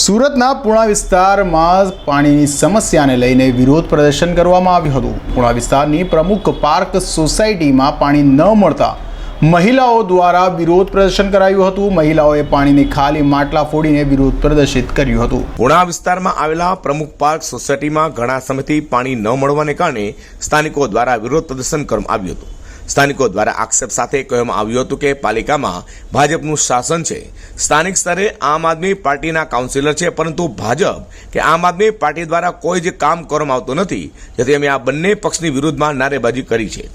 સુરતના પુણા વિસ્તારમાં પાણીની સમસ્યાને લઈને વિરોધ પ્રદર્શન કરવામાં આવ્યું હતું. પુણા વિસ્તારની પ્રમુખ પાર્ક સોસાયટીમાં પાણી ન મળતા મહિલાઓ દ્વારા વિરોધ પ્રદર્શન કરાયું હતું. મહિલાઓએ પાણીની ખાલી માટલા ફોડીને વિરોધ પ્રદર્શિત કર્યું હતું. પુણા વિસ્તારમાં આવેલા પ્રમુખ પાર્ક સોસાયટીમાં ઘણા સમયથી પાણી ન મળવાને કારણે સ્થાનિકો દ્વારા વિરોધ પ્રદર્શન કરવામાં આવ્યું હતું. સ્થાનિકો દ્વારા આક્ષેપ સાથે કહેવામાં આવ્યું હતું કે પાલિકામાં ભાજપનું શાસન છે. સ્થાનિક સ્તરે આમ આદમી પાર્ટીના કાઉન્સિલર છે, પરંતુ ભાજપ કે આમ આદમી પાર્ટી દ્વારા કોઈ જ કામ કરવામાં આવતું નથી. જેથી અમે આ બંને પક્ષની વિરુદ્ધમાં નારેબાજી કરી છે.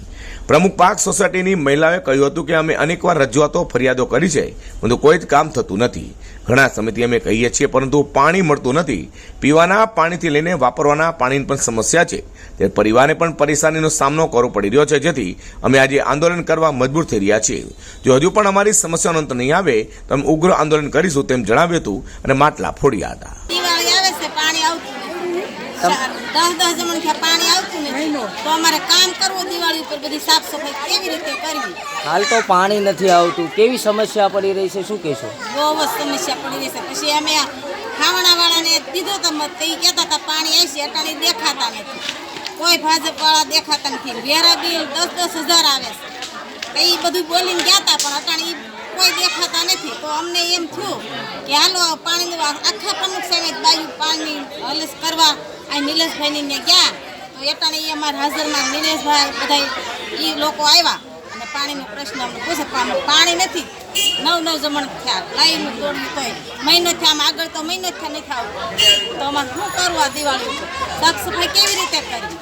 પ્રમુખ પાક સોસાયટીની મહિલાઓએ કહ્યું હતું કે અમે અનેકવાર રજૂઆતો, ફરિયાદો કરી છે, પરંતુ કોઈ જ કામ થતું નથી. ઘણા સમયથી અમે કહીએ છીએ, પરંતુ પાણી મળતું નથી. પીવાના પાણીથી લઈને વાપરવાના પાણીની પણ સમસ્યા છે. તે પરિવારને પણ પરેશાનીનો સામનો કરવો પડી રહ્યો છે, જેથી અમે આજે આંદોલન કરવા મજબૂર થઈ રહ્યા છીએ. જો હજુ પણ અમારી સમસ્યાનો અંત નહીં આવે, તો અમે ઉગ્ર આંદોલન કરીશું તેમ જણાવ્યું હતું અને માટલા ફોડ્યા હતા દિવાળી આવે છે પાણી આવતું નથી દસ દસ જમણ થયા પાણી આવતું નથી. તો અમારે કામ કરવું દિવાળી ઉપર બધી સાફ સફાઈ કેવી રીતે કરવી? હાલ તો પાણી નથી આવતું. કેવી સમસ્યા પડી રહી છે શું કહેશો? બહુ જ સમસ્યા પડી રહી છે. પછી અમે ખાવણા વાળાને દીધો તો મત તે કહેતા હતા પાણી આવશે અટાણી દેખાતા નથી. કોઈ ભાજપ વાળા દેખાતા નથી. વેરા બિલ દસ દસ હજાર આવે છે. એ બધું બોલીને ગયા હતા પણ અટાણી કોઈ દેખાતા નથી. તો અમને એમ થયું કે હાલો પાણી આખા પ્રમુખ સાહેબ બાજુ પાણી હલસ કરવા આ નિલેશભાઈની ત્યાં ગયા, તો એટાણે એ અમારા હાજરમાં નિલેશભાઈ બધા એ લોકો આવ્યા અને પાણીનો પ્રશ્ન અમને પૂછે, પણ પાણી નથી. નવ નવ જમણ થયા, લાઈન દોડ્યું તોય મહિનો થયા, આમ આગળ તો મહિનો થયા નથી આવતું. તો અમારે શું કરવું આ દિવાળી સાફ સફાઈ કેવી રીતે કરવી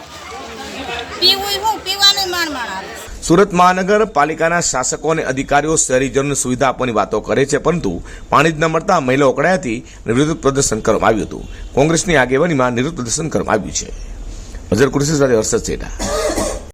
પીવું શું પીવાનું માણ માણ આવે. સુરત મહાનગરપાલિકાના શાસકો અને અધિકારીઓ શહેરીજનોને સુવિધા આપવાની વાતો કરે છે, પરંતુ પાણી જ ન મળતા મહિલાઓ અકળાઈ હતી અને વિરોધ પ્રદર્શન કરવામાં આવ્યું હતું. કોંગ્રેસની આગેવાનીમાં નિરોધ પ્રદર્શન કરવામાં આવ્યું છે. નજર કૃષિ સાથે હર્ષદ સેઠા.